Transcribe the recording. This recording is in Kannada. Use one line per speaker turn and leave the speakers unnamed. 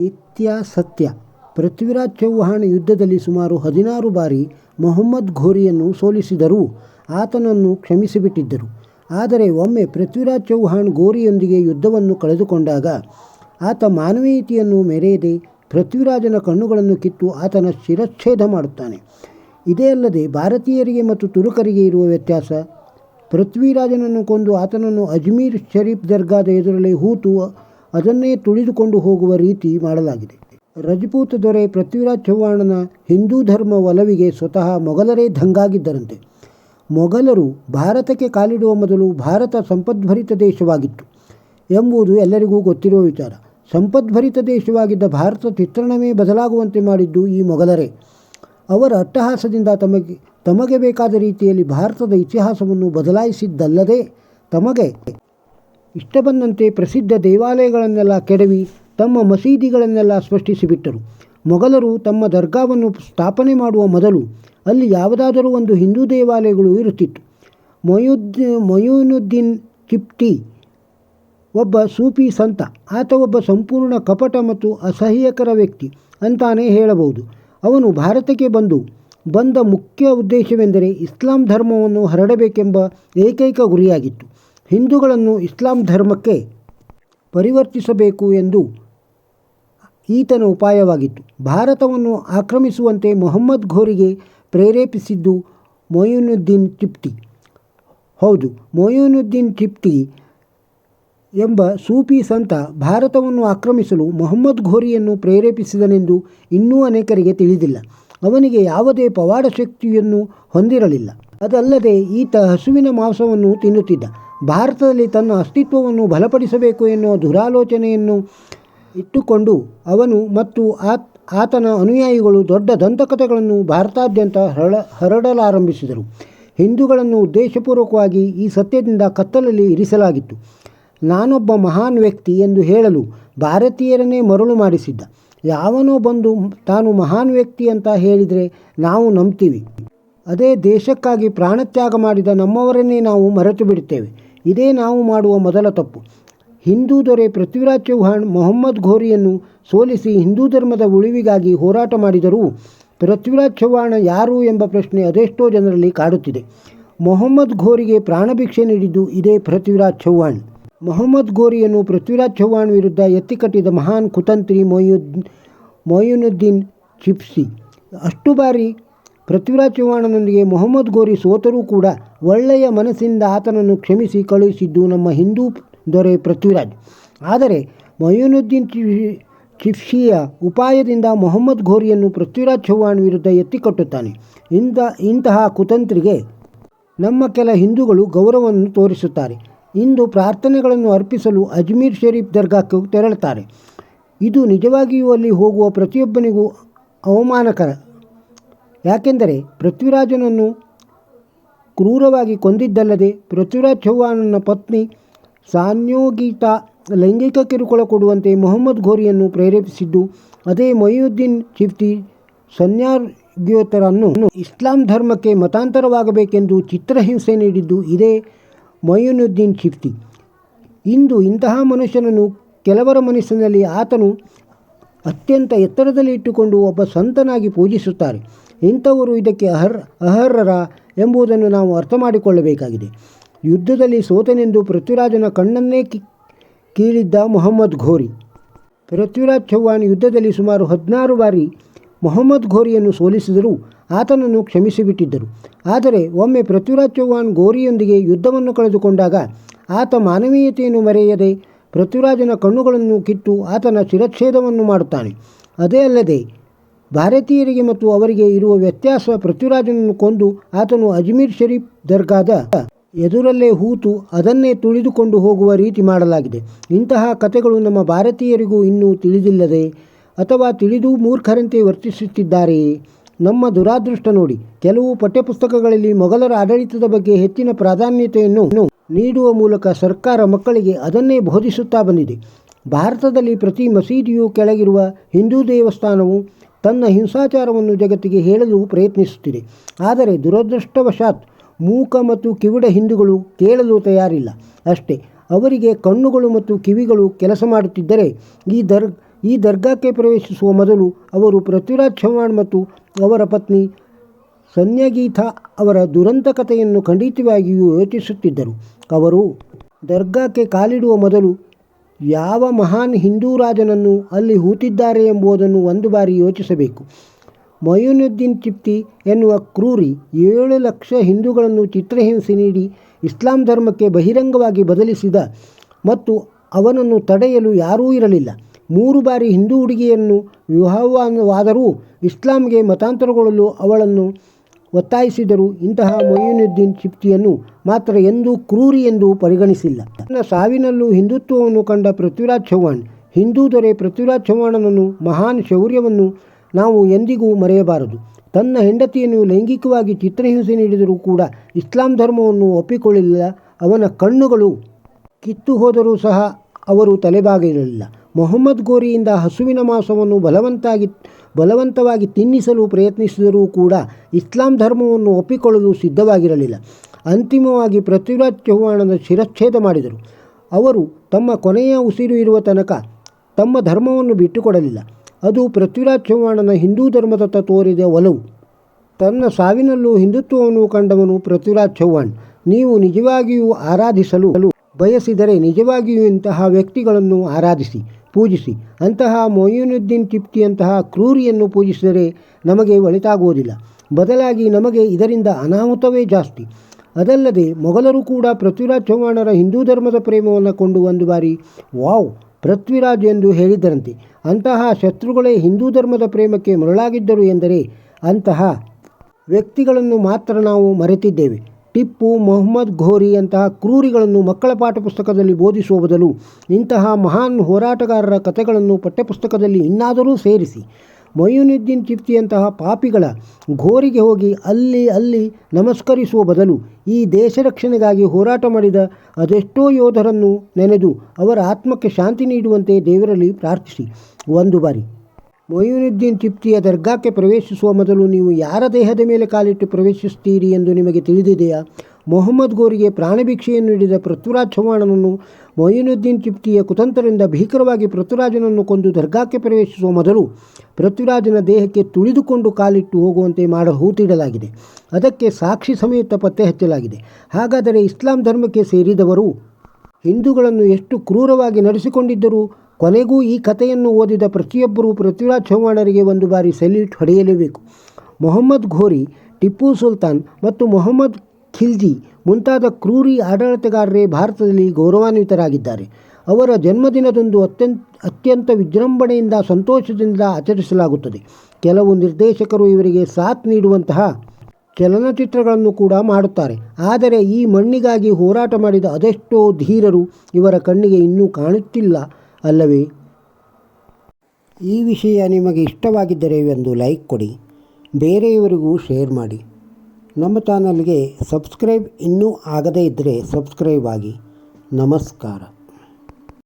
ನಿತ್ಯ ಸತ್ಯ. ಪೃಥ್ವಿರಾಜ್ ಚೌಹಾಣ್ ಯುದ್ಧದಲ್ಲಿ ಸುಮಾರು ಹದಿನಾರು ಬಾರಿ ಮೊಹಮ್ಮದ್ ಘೋರಿಯನ್ನು ಸೋಲಿಸಿದರೂ. ಆತನನ್ನು ಕ್ಷಮಿಸಿಬಿಟ್ಟಿದ್ದರು. ಆದರೆ ಒಮ್ಮೆ ಪೃಥ್ವಿರಾಜ್ ಚೌಹಾಣ್ ಘೋರಿಯೊಂದಿಗೆ ಯುದ್ಧವನ್ನು ಕಳೆದುಕೊಂಡಾಗ, ಆತ ಮಾನವೀಯತೆಯನ್ನು ಮೆರೆಯದೆ ಪೃಥ್ವಿರಾಜನ ಕಣ್ಣುಗಳನ್ನು ಕಿತ್ತು ಆತನ ಶಿರಚ್ಛೇದ ಮಾಡುತ್ತಾನೆ. ಇದೇ ಅಲ್ಲದೆ ಭಾರತೀಯರಿಗೆ ಮತ್ತು ತುರುಕರಿಗೆ ಇರುವ ವ್ಯತ್ಯಾಸ, ಪೃಥ್ವಿರಾಜನನ್ನು ಕೊಂದು ಆತನನ್ನು ಅಜ್ಮೀರ್ ಶರೀಫ್ ದರ್ಗಾದ ಎದುರಲ್ಲಿ ಹೂತು ಅದನ್ನೇ ತುಳಿದುಕೊಂಡು ಹೋಗುವ ರೀತಿ ಮಾಡಲಾಗಿದೆ. ರಜಪೂತ್ ದೊರೆ ಪೃಥ್ವಿರಾಜ್ ಚೌಹಾಣನ ಹಿಂದೂ ಧರ್ಮ ಒಲವಿಗೆ ಸ್ವತಃ ಮೊಘಲರೇ ದಂಗಾಗಿದ್ದರಂತೆ. ಮೊಘಲರು ಭಾರತಕ್ಕೆ ಕಾಲಿಡುವ ಮೊದಲು ಭಾರತ ಸಂಪದ್ಭರಿತ ದೇಶವಾಗಿತ್ತು ಎಂಬುದು ಎಲ್ಲರಿಗೂ ಗೊತ್ತಿರುವ ವಿಚಾರ. ಸಂಪದ್ಭರಿತ ದೇಶವಾಗಿದ್ದ ಭಾರತ ಚಿತ್ರಣವೇ ಬದಲಾಗುವಂತೆ ಮಾಡಿದ್ದು ಈ ಮೊಘಲರೇ. ಅವರ ಅಟ್ಟಹಾಸದಿಂದ ತಮಗೆ ತಮಗೆ ಬೇಕಾದ ರೀತಿಯಲ್ಲಿ ಭಾರತದ ಇತಿಹಾಸವನ್ನು ಬದಲಾಯಿಸಿದ್ದಲ್ಲದೆ ತಮಗೆ ಇಷ್ಟ ಬಂದಂತೆ ಪ್ರಸಿದ್ಧ ದೇವಾಲಯಗಳನ್ನೆಲ್ಲ ಕೆಡವಿ ತಮ್ಮ ಮಸೀದಿಗಳನ್ನೆಲ್ಲ ಸೃಷ್ಟಿಸಿಬಿಟ್ಟರು ಮೊಘಲರು ತಮ್ಮ ದರ್ಗಾವನ್ನು ಸ್ಥಾಪನೆ ಮಾಡುವ ಮೊದಲು ಅಲ್ಲಿ ಯಾವುದಾದರೂ ಒಂದು ಹಿಂದೂ ದೇವಾಲಯಗಳು ಇರುತ್ತಿತ್ತು. ಮೊಯುದ್, ಮೊಯೂನುದ್ದೀನ್ ಚಿಪ್ಟಿ ಒಬ್ಬ ಸೂಫಿ ಸಂತ, ಆತ ಒಬ್ಬ ಸಂಪೂರ್ಣ ಕಪಟ ಮತ್ತು ಅಸಹ್ಯಕರ ವ್ಯಕ್ತಿ ಅಂತಾನೇ ಹೇಳಬಹುದು. ಅವನು ಭಾರತಕ್ಕೆ ಬಂದು, ಬಂದ ಮುಖ್ಯ ಉದ್ದೇಶವೆಂದರೆ ಇಸ್ಲಾಂ ಧರ್ಮವನ್ನು ಹರಡಬೇಕೆಂಬ ಏಕೈಕ ಗುರಿಯಾಗಿತ್ತು. ಹಿಂದೂಗಳನ್ನು ಇಸ್ಲಾಂ ಧರ್ಮಕ್ಕೆ ಪರಿವರ್ತಿಸಬೇಕು ಎಂದು ಈತನ ಉಪಾಯವಾಗಿತ್ತು. ಭಾರತವನ್ನು ಆಕ್ರಮಿಸುವಂತೆ ಮೊಹಮ್ಮದ್ ಘೋರಿಗೆ ಪ್ರೇರೇಪಿಸಿದ್ದು ಮೊಯಿನುದ್ದೀನ್ ತಿಪ್ತಿ. ಹೌದು, ಮೊಯಿನುದ್ದೀನ್ ತಿಪ್ತಿ ಎಂಬ ಸೂಫಿ ಸಂತ ಭಾರತವನ್ನು ಆಕ್ರಮಿಸಲು ಮೊಹಮ್ಮದ್ ಘೋರಿಯನ್ನು ಪ್ರೇರೇಪಿಸಿದನೆಂದು ಇನ್ನೂ ಅನೇಕರಿಗೆ ತಿಳಿದಿಲ್ಲ. ಅವನಿಗೆ ಯಾವುದೇ ಪವಾಡ ಶಕ್ತಿಯನ್ನು ಹೊಂದಿರಲಿಲ್ಲ. ಅದಲ್ಲದೆ ಈತ ಹಸುವಿನ ಮಾಂಸವನ್ನು ತಿನ್ನುತ್ತಿದ್ದ. ಭಾರತದಲ್ಲಿ ತನ್ನ ಅಸ್ತಿತ್ವವನ್ನು ಬಲಪಡಿಸಬೇಕು ಎನ್ನುವ ದುರಾಲೋಚನೆಯನ್ನು ಇಟ್ಟುಕೊಂಡು ಅವನು ಮತ್ತು ಆತ್, ಆತನ ಅನುಯಾಯಿಗಳು ದೊಡ್ಡ ದಂತಕಥೆಗಳನ್ನು ಭಾರತಾದ್ಯಂತ ಹರಡ ಹರಡಲಾರಂಭಿಸಿದರು. ಹಿಂದೂಗಳನ್ನು ಉದ್ದೇಶಪೂರ್ವಕವಾಗಿ ಈ ಸತ್ಯದಿಂದ ಕತ್ತಲಲ್ಲಿ ಇರಿಸಲಾಗಿತ್ತು. ನಾನೊಬ್ಬ ಮಹಾನ್ ವ್ಯಕ್ತಿ ಎಂದು ಹೇಳಲು ಭಾರತೀಯರನ್ನೇ ಮರಳು ಮಾಡಿಸಿದ್ದ. ಯಾವನೋ ಬಂದು ತಾನು ಮಹಾನ್ ವ್ಯಕ್ತಿ ಅಂತ ಹೇಳಿದರೆ ನಾವು ನಂಬ್ತೀವಿ. ಅದೇ ದೇಶಕ್ಕಾಗಿ ಪ್ರಾಣತ್ಯಾಗ ಮಾಡಿದ ನಮ್ಮವರನ್ನೇ ನಾವು ಮರೆತು ಬಿಡುತ್ತೇವೆ ಇದೇ ನಾವು ಮಾಡುವ ಮೊದಲ ತಪ್ಪು. ಹಿಂದೂ ದೊರೆ ಪೃಥ್ವಿರಾಜ್ ಚೌಹಾಣ್ ಮೊಹಮ್ಮದ್ ಘೋರಿಯನ್ನು ಸೋಲಿಸಿ ಹಿಂದೂ ಧರ್ಮದ ಉಳಿವಿಗಾಗಿ ಹೋರಾಟ ಮಾಡಿದರೂ ಪೃಥ್ವಿರಾಜ್ ಚೌಹಾಣ ಯಾರು ಎಂಬ ಪ್ರಶ್ನೆ ಅದೆಷ್ಟೋ ಜನರಲ್ಲಿ ಕಾಡುತ್ತಿದೆ. ಮೊಹಮ್ಮದ್ ಘೋರಿಗೆ ಪ್ರಾಣಭಿಕ್ಷೆ ನೀಡಿದ್ದು ಇದೇ ಪೃಥ್ವಿರಾಜ್ ಚೌಹಾಣ್. ಮೊಹಮ್ಮದ್ ಘೋರಿಯನ್ನು ಪೃಥ್ವಿರಾಜ್ ಚೌಹಾಣ್ ವಿರುದ್ಧ ಎತ್ತಿಕಟ್ಟಿದ ಮಹಾನ್ ಕುತಂತ್ರಿ ಮೊಯುದ್, ಮೊಯುನುದ್ದೀನ್ ಚಿಪ್ಸಿ. ಅಷ್ಟು ಬಾರಿ ಪೃಥ್ವಿರಾಜ್ ಚೌಹಾಣನೊಂದಿಗೆ ಮೊಹಮ್ಮದ್ ಘೋರಿ ಸೋತರೂ ಕೂಡ ಒಳ್ಳೆಯ ಮನಸ್ಸಿಂದ ಆತನನ್ನು ಕ್ಷಮಿಸಿ ಕಳುಹಿಸಿದ್ದು ನಮ್ಮ ಹಿಂದೂ ದೊರೆ ಪೃಥ್ವಿರಾಜ್. ಆದರೆ ಮೊಯಿನುದ್ದೀನ್ ಚಿಫ್ಷಿಯ ಉಪಾಯದಿಂದ ಮೊಹಮ್ಮದ್ ಘೋರಿಯನ್ನು ಪೃಥ್ವಿರಾಜ್ ಚೌಹಾಣ್ ವಿರುದ್ಧ ಎತ್ತಿಕಟ್ಟುತ್ತಾನೆ ಇಂಥ ಇಂತಹ ಕುತಂತ್ರಿಗೆ ನಮ್ಮ ಕೆಲ ಹಿಂದೂಗಳು ಗೌರವವನ್ನು ತೋರಿಸುತ್ತಾರೆ. ಇಂದು ಪ್ರಾರ್ಥನೆಗಳನ್ನು ಅರ್ಪಿಸಲು ಅಜ್ಮೀರ್ ಶರೀಫ್ ದರ್ಗಾಕ್ಕೆ ತೆರಳುತ್ತಾರೆ. ಇದು ನಿಜವಾಗಿಯೂ ಅಲ್ಲಿ ಹೋಗುವ ಪ್ರತಿಯೊಬ್ಬನಿಗೂ ಅವಮಾನಕರ ಯಾಕೆಂದರೆ ಪೃಥ್ವಿರಾಜನನ್ನು ಕ್ರೂರವಾಗಿ ಕೊಂದಿದ್ದಲ್ಲದೆ ಪೃಥ್ವಿರಾಜ್ ಚೌಹಾಣನ ಪತ್ನಿ ಸಾನ್ಯೋಗೀತ ಲೈಂಗಿಕ ಕಿರುಕುಳ ಕೊಡುವಂತೆ ಮೊಹಮ್ಮದ್ ಘೋರಿಯನ್ನು ಪ್ರೇರೇಪಿಸಿದ್ದು, ಅದೇ ಮೊಯುದ್ದೀನ್ ಚಿಫ್ತಿ ಸನ್ಯಾರ್ಗ್ಯೋತರನ್ನು ಇಸ್ಲಾಂ ಧರ್ಮಕ್ಕೆ ಮತಾಂತರವಾಗಬೇಕೆಂದು ಚಿತ್ರಹಿಂಸೆ ನೀಡಿದ್ದು ಇದೇ ಮೊಯಿನುದ್ದೀನ್ ಚಿಫ್ತಿ. ಇಂದು ಇಂತಹ ಮನುಷ್ಯನನ್ನು ಕೆಲವರ ಮನಸ್ಸಿನಲ್ಲಿ ಆತನು ಅತ್ಯಂತ ಎತ್ತರದಲ್ಲಿ ಇಟ್ಟುಕೊಂಡು ಒಬ್ಬ ಸಂತನಾಗಿ ಪೂಜಿಸುತ್ತಾರೆ. ಇಂಥವರು ಇದಕ್ಕೆ ಅಹರ್ ಅರ್ಹರ ಎಂಬುದನ್ನು ನಾವು ಅರ್ಥ ಮಾಡಿಕೊಳ್ಳಬೇಕಾಗಿದೆ ಯುದ್ಧದಲ್ಲಿ ಸೋತನೆಂದು ಪೃಥ್ವಿರಾಜನ ಕಣ್ಣನ್ನೇ ಕಿ ಕೀಳಿದ್ದ ಮೊಹಮ್ಮದ್ ಘೋರಿ. ಪೃಥ್ವಿರಾಜ್ ಚೌಹಾಣ್ ಯುದ್ಧದಲ್ಲಿ ಸುಮಾರು ಹದಿನಾರು ಬಾರಿ ಮೊಹಮ್ಮದ್ ಘೋರಿಯನ್ನು ಸೋಲಿಸಿದರೂ ಆತನನ್ನು ಕ್ಷಮಿಸಿಬಿಟ್ಟಿದ್ದರು. ಆದರೆ ಒಮ್ಮೆ ಪೃಥ್ವಿರಾಜ್ ಚೌಹಾಣ್ ಘೋರಿಯೊಂದಿಗೆ ಯುದ್ಧವನ್ನು ಕಳೆದುಕೊಂಡಾಗ ಆತ ಮಾನವೀಯತೆಯನ್ನು ಮರೆಯದೆ ಪೃಥ್ವಿರಾಜನ ಕಣ್ಣುಗಳನ್ನು ಕಿತ್ತು ಆತನ ಶಿರಚ್ಛೇದವನ್ನು ಮಾಡುತ್ತಾನೆ. ಅದೇ ಅಲ್ಲದೆ ಭಾರತೀಯರಿಗೆ ಮತ್ತು ಅವರಿಗೆ ಇರುವ ವ್ಯತ್ಯಾಸ ಪೃಥ್ವಿರಾಜನನ್ನು ಕೊಂದು ಆತನು ಅಜ್ಮೀರ್ ಶರೀಫ್ ದರ್ಗಾದ ಎದುರಲ್ಲೇ ಹೂತು ಅದನ್ನೇ ತುಳಿದುಕೊಂಡು ಹೋಗುವ ರೀತಿ ಮಾಡಲಾಗಿದೆ. ಇಂತಹ ಕಥೆಗಳು ನಮ್ಮ ಭಾರತೀಯರಿಗೂ ಇನ್ನೂ ತಿಳಿದಿಲ್ಲದೆ ಅಥವಾ ತಿಳಿದು ಮೂರ್ಖರಂತೆ ವರ್ತಿಸುತ್ತಿದ್ದಾರೆಯೇ ನಮ್ಮ ದುರಾದೃಷ್ಟ ನೋಡಿ, ಕೆಲವು ಪಠ್ಯಪುಸ್ತಕಗಳಲ್ಲಿ ಮೊಘಲರ ಆಡಳಿತದ ಬಗ್ಗೆ ಹೆಚ್ಚಿನ ಪ್ರಾಧಾನ್ಯತೆಯನ್ನು ನೀಡುವ ಮೂಲಕ ಸರ್ಕಾರ ಮಕ್ಕಳಿಗೆ ಅದನ್ನೇ ಬೋಧಿಸುತ್ತಾ ಬಂದಿದೆ. ಭಾರತದಲ್ಲಿ ಪ್ರತಿ ಮಸೀದಿಯು ಕೆಳಗಿರುವ ಹಿಂದೂ ದೇವಸ್ಥಾನವು ತನ್ನ ಹಿಂಸಾಚಾರವನ್ನು ಜಗತ್ತಿಗೆ ಹೇಳಲು ಪ್ರಯತ್ನಿಸುತ್ತಿದೆ. ಆದರೆ ದುರದೃಷ್ಟವಶಾತ್ ಮೂಕ ಮತ್ತು ಕಿವಿಡ ಹಿಂದೂಗಳು ಕೇಳಲು ತಯಾರಿಲ್ಲ. ಅಷ್ಟೇ, ಅವರಿಗೆ ಕಣ್ಣುಗಳು ಮತ್ತು ಕಿವಿಗಳು ಕೆಲಸ ಮಾಡುತ್ತಿದ್ದರೆ ಈ ದರ್, ಈ ದರ್ಗಾಕ್ಕೆ ಪ್ರವೇಶಿಸುವ ಮೊದಲು ಅವರು ಪೃಥ್ವಿರಾಜ್ ಚೌಹಾಣ್ ಮತ್ತು ಅವರ ಪತ್ನಿ ಸನ್ಯಗೀತಾ ಅವರ ದುರಂತ ಕಥೆಯನ್ನು ಖಂಡಿತವಾಗಿಯೂ ಯೋಚಿಸುತ್ತಿದ್ದರು. ಅವರು ದರ್ಗಾಕ್ಕೆ ಕಾಲಿಡುವ ಮೊದಲು ಯಾವ ಮಹಾನ್ ಹಿಂದೂ ರಾಜನನ್ನು ಅಲ್ಲಿ ಹೂತಿದ್ದಾರೆ ಎಂಬುದನ್ನು ಒಂದು ಬಾರಿ ಯೋಚಿಸಬೇಕು. ಮಯೂನುದ್ದೀನ್ ಚಿಪ್ತಿ ಎನ್ನುವ ಕ್ರೂರಿ ಏಳು ಲಕ್ಷ ಹಿಂದೂಗಳನ್ನು ಚಿತ್ರಹಿಂಸೆ ನೀಡಿ ಇಸ್ಲಾಂ ಧರ್ಮಕ್ಕೆ ಬಹಿರಂಗವಾಗಿ ಬದಲಿಸಿದ ಮತ್ತು ಅವನನ್ನು ತಡೆಯಲು ಯಾರೂ ಇರಲಿಲ್ಲ. ಮೂರು ಬಾರಿ ಹಿಂದೂ ಹುಡುಗಿಯನ್ನು ವಿವಾಹವಾದರೂ ಇಸ್ಲಾಂಗೆ ಮತಾಂತರಗೊಳ್ಳಲು ಅವಳನ್ನು ಒತ್ತಾಯಿಸಿದರು ಇಂತಹ ಮೊಯಿನುದ್ದೀನ್ ಚಿಪ್ತಿಯನ್ನು ಮಾತ್ರ ಎಂದೂ ಕ್ರೂರಿ ಎಂದು ಪರಿಗಣಿಸಿಲ್ಲ. ತನ್ನ ಸಾವಿನಲ್ಲೂ ಹಿಂದುತ್ವವನ್ನು ಕಂಡ ಪೃಥ್ವಿರಾಜ್ ಚೌಹಾಣ್, ಹಿಂದೂ ದೊರೆ ಪೃಥ್ವಿರಾಜ್ ಚೌಹಾಣನನ್ನು ಮಹಾನ್ ಶೌರ್ಯವನ್ನು ನಾವು ಎಂದಿಗೂ ಮರೆಯಬಾರದು. ತನ್ನ ಹೆಂಡತಿಯನ್ನು ಲೈಂಗಿಕವಾಗಿ ಚಿತ್ರಹಿಂಸೆ ನೀಡಿದರೂ ಕೂಡ ಇಸ್ಲಾಂ ಧರ್ಮವನ್ನು ಒಪ್ಪಿಕೊಳ್ಳಲಿಲ್ಲ. ಅವನ ಕಣ್ಣುಗಳು ಕಿತ್ತು ಹೋದರೂ ಸಹ ಅವರು ತಲೆಬಾಗಿರಲಿಲ್ಲ. ಮೊಹಮ್ಮದ್ ಗೋರಿಯಿಂದ ಹಸುವಿನ ಮಾಂಸವನ್ನು ಬಲವಂತಾಗಿ ಬಲವಂತವಾಗಿ ತಿನ್ನಿಸಲು ಪ್ರಯತ್ನಿಸಿದರೂ ಕೂಡ ಇಸ್ಲಾಂ ಧರ್ಮವನ್ನು ಒಪ್ಪಿಕೊಳ್ಳಲು ಸಿದ್ಧವಾಗಿರಲಿಲ್ಲ. ಅಂತಿಮವಾಗಿ ಪೃಥ್ವಿರಾಜ್ ಚೌಹಾಣನ ಶಿರಚ್ಛೇದ ಮಾಡಿದರು. ಅವರು ತಮ್ಮ ಕೊನೆಯ ಉಸಿರು ಇರುವ ತನಕ ತಮ್ಮ ಧರ್ಮವನ್ನು ಬಿಟ್ಟುಕೊಡಲಿಲ್ಲ. ಅದು ಪೃಥ್ವಿರಾಜ್ ಚೌಹಾಣನ ಹಿಂದೂ ಧರ್ಮದತ್ತ ತೋರಿದ ಒಲವು. ತನ್ನ ಸಾವಿನಲ್ಲೂ ಹಿಂದುತ್ವವನ್ನು ಕಂಡವನು ಪೃಥ್ವಿರಾಜ್ ಚೌಹಾಣ್. ನೀವು ನಿಜವಾಗಿಯೂ ಆರಾಧಿಸಲು ಬಯಸಿದರೆ ನಿಜವಾಗಿಯೂ ಇಂತಹ ವ್ಯಕ್ತಿಗಳನ್ನು ಆರಾಧಿಸಿ. ಪೂಜಿಸಿ. ಅಂತಹ ಮೊಯಿನುದ್ದೀನ್ ಚಿಪ್ತಿಯಂತಹ ಕ್ರೂರಿಯನ್ನು ಪೂಜಿಸಿದರೆ ನಮಗೆ ಒಳಿತಾಗುವುದಿಲ್ಲ. ಬದಲಾಗಿ ನಮಗೆ ಇದರಿಂದ ಅನಾಹುತವೇ ಜಾಸ್ತಿ. ಅದಲ್ಲದೆ ಮೊಘಲರು ಕೂಡ ಪೃಥ್ವಿರಾಜ್ ಚೌಹಾಣರ ಹಿಂದೂ ಧರ್ಮದ ಪ್ರೇಮವನ್ನು ಕೊಂಡು ಒಂದು ಬಾರಿ, ವಾವ್, ಪೃಥ್ವಿರಾಜ್ ಎಂದು ಹೇಳಿದ್ದರಂತೆ ಅಂತಹ ಶತ್ರುಗಳೇ ಹಿಂದೂ ಧರ್ಮದ ಪ್ರೇಮಕ್ಕೆ ಮರಳಾಗಿದ್ದರು ಎಂದರೆ ಅಂತಹ ವ್ಯಕ್ತಿಗಳನ್ನು ಮಾತ್ರ ನಾವು ಮರೆತಿದ್ದೇವೆ. ಟಿಪ್ಪು ಮೊಹಮ್ಮದ್ ಘೋರಿ ಅಂತಹ ಕ್ರೂರಿಗಳನ್ನು ಮಕ್ಕಳ ಪಾಠಪುಸ್ತಕದಲ್ಲಿ ಬೋಧಿಸುವ ಬದಲು ಇಂತಹ ಮಹಾನ್ ಹೋರಾಟಗಾರರ ಕಥೆಗಳನ್ನು ಪಠ್ಯಪುಸ್ತಕದಲ್ಲಿ ಇನ್ನಾದರೂ ಸೇರಿಸಿ. ಮೊಯಿನುದ್ದೀನ್ ಚಿಪ್ತಿಯಂತಹ ಪಾಪಿಗಳ ಘೋರಿಗೆ ಹೋಗಿ ಅಲ್ಲಿ ಅಲ್ಲಿ ನಮಸ್ಕರಿಸುವ ಬದಲು ಈ ದೇಶ ರಕ್ಷಣೆಗಾಗಿ ಹೋರಾಟ ಮಾಡಿದ ಅದೆಷ್ಟೋ ಯೋಧರನ್ನು ನೆನೆದು ಅವರ ಆತ್ಮಕ್ಕೆ ಶಾಂತಿ ನೀಡುವಂತೆ ದೇವರಲ್ಲಿ ಪ್ರಾರ್ಥಿಸಿ. ಒಂದು ಬಾರಿ ಮೊಯಿನುದ್ದೀನ್ ಚಿಪ್ತಿಯ ದರ್ಗಾಕ್ಕೆ ಪ್ರವೇಶಿಸುವ ಮೊದಲು ನೀವು ಯಾರ ದೇಹದ ಮೇಲೆ ಕಾಲಿಟ್ಟು ಪ್ರವೇಶಿಸುತ್ತೀರಿ ಎಂದು ನಿಮಗೆ ತಿಳಿದಿದೆಯಾ? ಮೊಹಮ್ಮದ್ ಗೋರಿಗೆ ಪ್ರಾಣಭಿಕ್ಷೆಯನ್ನು ನೀಡಿದ ಪೃಥ್ವಿರಾಜ್ ಚೌಹಾಣನನ್ನು ಮೊಯಿನುದ್ದೀನ್ ಚಿಪ್ತಿಯ ಕುತಂತ್ರದಿಂದ ಭೀಕರವಾಗಿ ಪೃಥ್ವಿರಾಜನನ್ನು ಕೊಂದು ದರ್ಗಾಕ್ಕೆ ಪ್ರವೇಶಿಸುವ ಮೊದಲು ಪೃಥ್ವಿರಾಜನ ದೇಹಕ್ಕೆ ತುಳಿದುಕೊಂಡು ಕಾಲಿಟ್ಟು ಹೋಗುವಂತೆ ಮಾಡ ಹೂತಿಡಲಾಗಿದೆ ಅದಕ್ಕೆ ಸಾಕ್ಷಿ ಸಮೇತ ಪತ್ತೆ ಹಚ್ಚಲಾಗಿದೆ. ಹಾಗಾದರೆ ಇಸ್ಲಾಂ ಧರ್ಮಕ್ಕೆ ಸೇರಿದವರು ಹಿಂದೂಗಳನ್ನು ಎಷ್ಟು ಕ್ರೂರವಾಗಿ ನಡೆಸಿಕೊಂಡಿದ್ದರೂ? ಕೊನೆಗೂ ಈ ಕಥೆಯನ್ನು ಓದಿದ ಪ್ರತಿಯೊಬ್ಬರೂ ಪೃಥ್ವಿರಾಜ್ ಚೌಹಾಣರಿಗೆ ಒಂದು ಬಾರಿ ಸೆಲ್ಯೂಟ್ ಹೊಡೆಯಲೇಬೇಕು. ಮೊಹಮ್ಮದ್ ಘೋರಿ, ಟಿಪ್ಪು ಸುಲ್ತಾನ್ ಮತ್ತು ಮೊಹಮ್ಮದ್ ಖಿಲ್ಜಿ ಮುಂತಾದ ಕ್ರೂರಿ ಆಡಳಿತಗಾರರೇ ಭಾರತದಲ್ಲಿ ಗೌರವಾನ್ವಿತರಾಗಿದ್ದಾರೆ. ಅವರ ಜನ್ಮದಿನದಂದು ಅತ್ಯಂತ ಅತ್ಯಂತ ವಿಜೃಂಭಣೆಯಿಂದ ಸಂತೋಷದಿಂದ ಆಚರಿಸಲಾಗುತ್ತದೆ. ಕೆಲವು ನಿರ್ದೇಶಕರು ಇವರಿಗೆ ಸಾಥ್ ನೀಡುವಂತಹ ಚಲನಚಿತ್ರಗಳನ್ನು ಕೂಡ ಮಾಡುತ್ತಾರೆ. ಆದರೆ ಈ ಮಣ್ಣಿಗಾಗಿ ಹೋರಾಟ ಮಾಡಿದ ಅದೆಷ್ಟೋ ಧೀರರು ಇವರ ಕಣ್ಣಿಗೆ ಇನ್ನೂ ಕಾಣುತ್ತಿಲ್ಲ. ಅಲ್ಲವೇ? ಈ ವಿಷಯ ನಿಮಗೆ ಇಷ್ಟವಾಗಿದ್ದರೆ ಒಂದು ಲೈಕ್ ಕೊಡಿ, ಬೇರೆಯವರಿಗೂ ಶೇರ್ ಮಾಡಿ. ನಮ್ಮ ಚಾನಲ್ಗೆ ಸಬ್ಸ್ಕ್ರೈಬ್ ಇನ್ನೂ ಆಗದೇ ಇದ್ದರೆ ಸಬ್ಸ್ಕ್ರೈಬ್ ಆಗಿ. ನಮಸ್ಕಾರ.